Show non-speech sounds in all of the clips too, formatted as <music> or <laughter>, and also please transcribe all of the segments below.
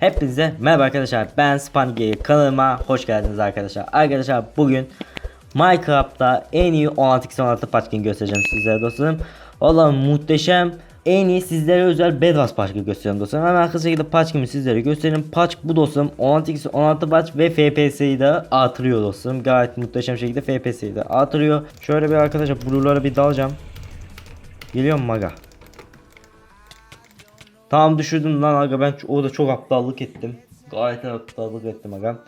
Hepinize merhaba arkadaşlar. Ben Spanigi kanalıma hoş geldiniz arkadaşlar. Arkadaşlar bugün Minecraft'ta en iyi 16x16 patchkin göstereceğim sizlere dostlarım. Valla muhteşem en iyi sizlere özel Bedwars patchkin göstereceğim dostlarım. Hemen hızlı şekilde patchkin'i sizlere göstereyim. Patch bu dostlarım. 16x16 patch ve FPS'yi de artırıyor dostlarım. Gayet muhteşem şekilde FPS'yi de artırıyor. Şöyle bir arkadaşlar blue'lara bir dalacağım. Geliyor mu maga? Tamam düşürdüm lan aga ben orada çok aptallık ettim. Gayet aptallık ettim aga.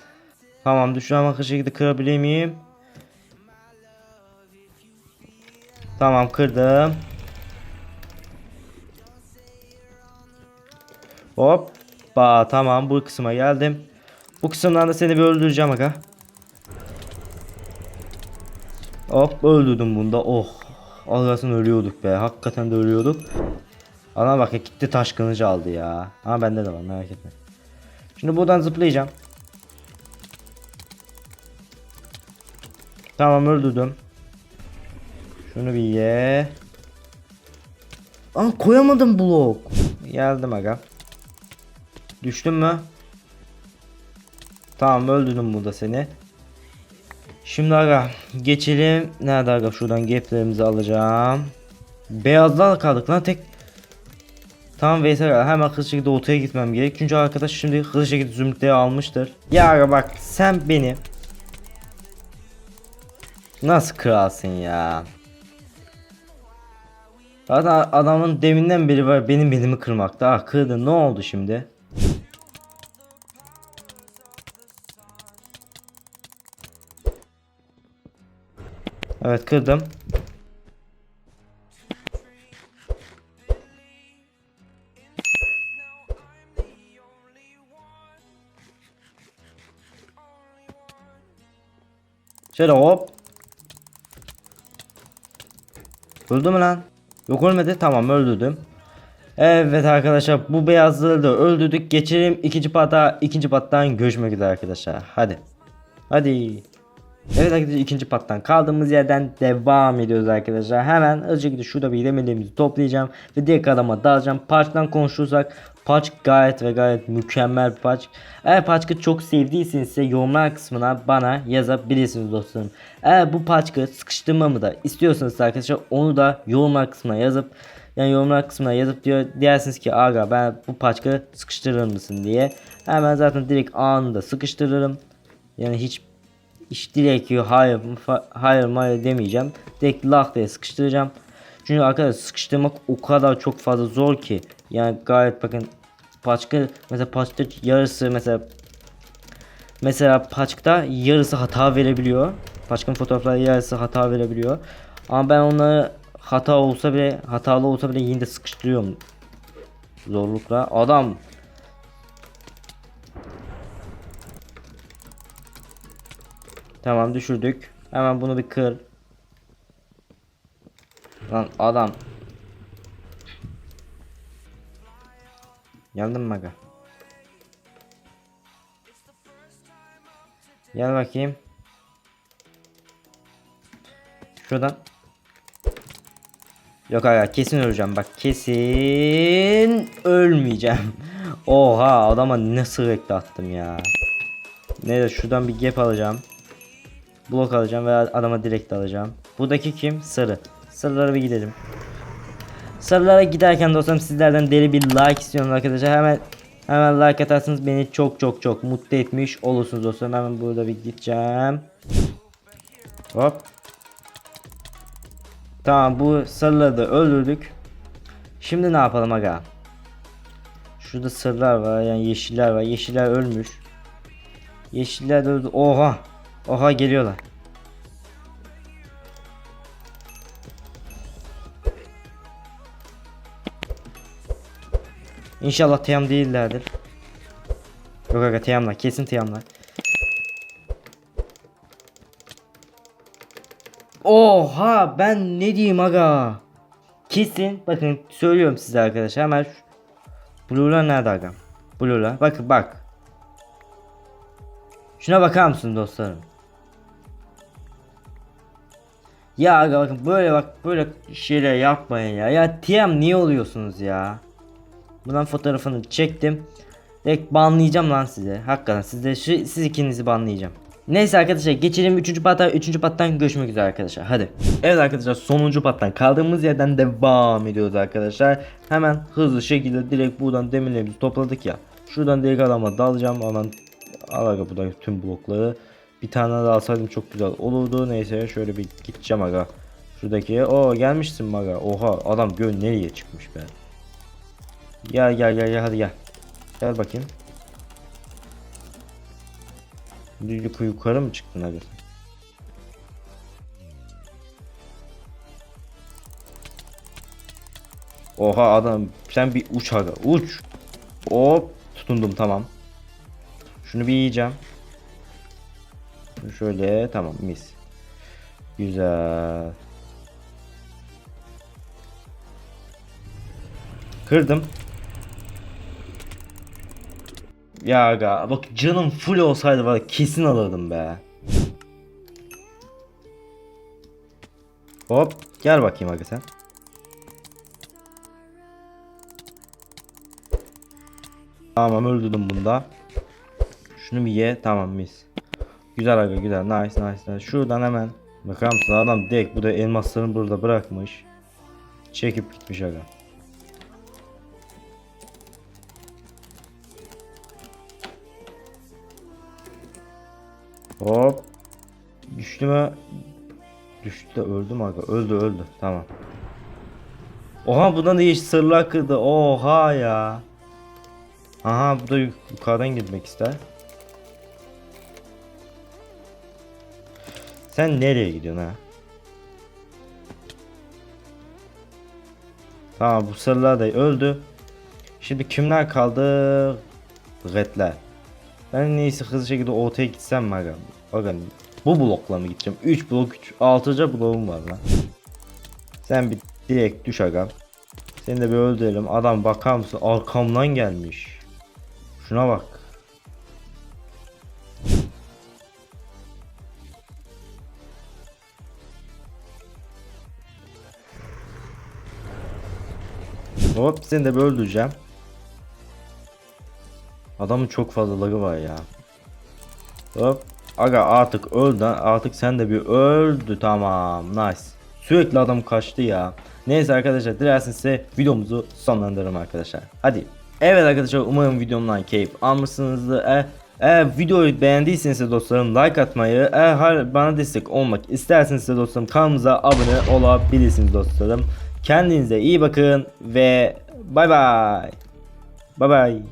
Tamam düşür ama hızlı şekilde kırabilir miyim? Tamam kırdım. Hoppa tamam bu kısma geldim. Bu kısımdan da seni bir öldüreceğim aga. Hop öldürdüm bunda. Oh. Allah'ın ölüyorduk be. Hakikaten de ölüyorduk. Ana bak gitti taş kılıcı aldı ya. Ama bende de var merak etme. Şimdi buradan zıplayacağım. Tamam öldürdüm. Şunu bir ye. Aa koyamadım blok. Geldim aga. Düştün mü? Tamam öldürdüm burada seni. Şimdi aga geçelim. Nerede aga şuradan gaplerimizi alacağım. Beyazlar kaldık lan tek Tamam Veysel hemen hızlı şekilde ortaya gitmem gerek. Çünkü arkadaş şimdi hızlı şekilde zümrütleri almıştır. Ya bak sen beni Nasıl kralsın ya? Zaten adamın deminden beri var benim belimi kırmakta. Ah kırdı ne oldu şimdi? Evet kırdım. Şöyle hop. Öldü mü lan? Yok ölmedi. Tamam öldürdüm. Evet arkadaşlar bu beyazları da öldürdük. Geçelim ikinci pata. ikinci pattan görüşmek üzere arkadaşlar. Hadi. Hadi. Evet arkadaşlar ikinci pattan kaldığımız yerden devam ediyoruz arkadaşlar. Hemen azıcık şurada bir demelerimizi toplayacağım ve diğer adama dalacağım. Parçtan konuşursak Patch gayet ve gayet mükemmel bir patch. Eğer patch'ı çok sevdiyseniz ise yorumlar kısmına bana yazabilirsiniz dostlarım. Eğer bu patch'ı sıkıştırmamı da istiyorsanız arkadaşlar onu da yorumlar kısmına yazıp yani yorumlar kısmına yazıp diyor dersiniz ki aga ben bu patch'ı sıkıştırır mısın diye. Hemen zaten direkt anında sıkıştırırım. Yani hiç hiç direkt hayır hayır hayır demeyeceğim. Direkt lak diye sıkıştıracağım. Çünkü arkadaşlar sıkıştırmak o kadar çok fazla zor ki. Yani gayet bakın paçka mesela paçta yarısı mesela mesela paçkta yarısı hata verebiliyor. Paçkın fotoğrafları yarısı hata verebiliyor. Ama ben onları hata olsa bile hatalı olsa bile yine de sıkıştırıyorum. Zorlukla. Adam Tamam düşürdük. Hemen bunu bir kır. Lan adam. Geldin mi aga? Gel bakayım. Şuradan. Yok aga kesin öleceğim bak kesin ölmeyeceğim. <laughs> Oha adama ne sürekli attım ya. Neyse şuradan bir gap alacağım. Blok alacağım ve adama direkt alacağım. Buradaki kim? Sarı. Sarılara bir gidelim. Sarılara giderken dostlarım sizlerden deli bir like istiyorum arkadaşlar. Hemen hemen like atarsanız beni çok çok çok mutlu etmiş olursunuz dostlarım. Hemen burada bir gideceğim. Hop. Tamam bu sarıları da öldürdük. Şimdi ne yapalım aga? Şurada sarılar var yani yeşiller var. Yeşiller ölmüş. Yeşiller de öldü. Oha. Oha geliyorlar. İnşallah teyam değillerdir. Yok aga teyamlar kesin teyamlar. Oha ben ne diyeyim aga. Kesin bakın söylüyorum size arkadaşlar hemen Blue'lar nerede aga? Blue'lar bakın bak. Şuna bakar mısın dostlarım? Ya bakın böyle bak böyle şeyler yapmayın ya. Ya TM niye oluyorsunuz ya? Bundan fotoğrafını çektim. Direkt banlayacağım lan size. Hakikaten sizde şu, siz ikinizi banlayacağım. Neyse arkadaşlar geçelim 3. pata 3. pattan görüşmek üzere arkadaşlar hadi. Evet arkadaşlar sonuncu pattan kaldığımız yerden devam ediyoruz arkadaşlar. Hemen hızlı şekilde direkt buradan demirlerimizi topladık ya. Şuradan direkt adama dalacağım hemen al aga buradan tüm blokları. Bir tane daha alsaydım çok güzel olurdu. Neyse şöyle bir gideceğim aga. Şuradaki o gelmişsin mi aga. Oha adam göl nereye çıkmış be. Gel gel gel gel hadi gel. Gel bakayım. Yukarı, yukarı mı çıktın hadi? Oha adam sen bir uç aga uç. Hop tutundum tamam. Şunu bir yiyeceğim. Şöyle tamam mis. Güzel. Kırdım. Ya aga bak canım full olsaydı var kesin alırdım be. Hop gel bakayım aga sen. Tamam öldürdüm bunda. Şunu bir ye tamam mis. Güzel aga güzel nice nice nice. Şuradan hemen bakar mısın adam direkt burada elmaslarını burada bırakmış. Çekip gitmiş aga. Hop. Düştü mü? Düştü de öldü mü aga? Öldü öldü. Tamam. Oha bundan da hiç sırlar kırdı. Oha ya. Aha bu da yuk- yukarıdan gitmek ister. Sen nereye gidiyorsun ha? Tamam bu sırlar da öldü. Şimdi kimler kaldı? Redler. Ben en iyisi hızlı şekilde ortaya gitsem mi aga? Aga bu blokla mı gideceğim? 3 blok 3 6. bloğum var lan. Sen bir direkt düş aga. Seni de bir öldürelim. Adam bakar mısın? Arkamdan gelmiş. Şuna bak. Hop seni de bir öldüreceğim. Adamın çok fazla lagı var ya. Hop. Aga artık öldü. Artık sen de bir öldü. Tamam. Nice. Sürekli adam kaçtı ya. Neyse arkadaşlar dilerseniz size videomuzu sonlandırırım arkadaşlar. Hadi. Evet arkadaşlar umarım videomdan keyif almışsınızdır. Eğer, eğer videoyu beğendiyseniz dostlarım like atmayı, eğer bana destek olmak isterseniz dostlarım kanalımıza abone olabilirsiniz dostlarım. Kendinize iyi bakın ve bay bay. Bay bay.